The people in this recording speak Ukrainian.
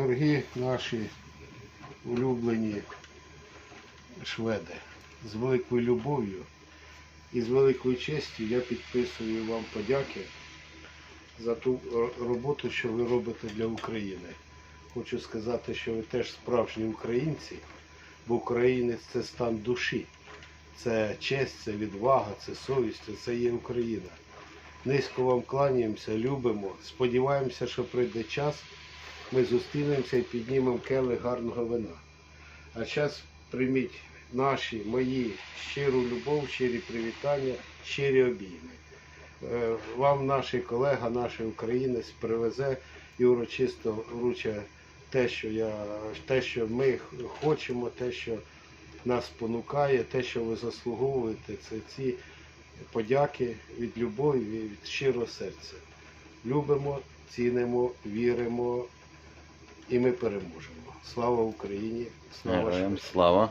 Дорогі наші улюблені шведи, з великою любов'ю і з великою честю я підписую вам подяки за ту роботу, що ви робите для України. Хочу сказати, що ви теж справжні українці, бо українець це стан душі, це честь, це відвага, це совість, це є Україна. Низько вам кланяємося, любимо. Сподіваємося, що прийде час, ми зустрінемося і піднімемо келих гарного вина. А зараз прийміть наші, мої щиру любов, щирі привітання, щирі обійми. Е, Вам наш колега, наш українець привезе і урочисто вруче те, що я, те, що ми хочемо, те, що нас спонукає, те, що ви заслуговуєте, це ці подяки від любові, від щирого серця. Любимо, цінимо, віримо і ми переможемо. Слава Україні! Слава Героям слава.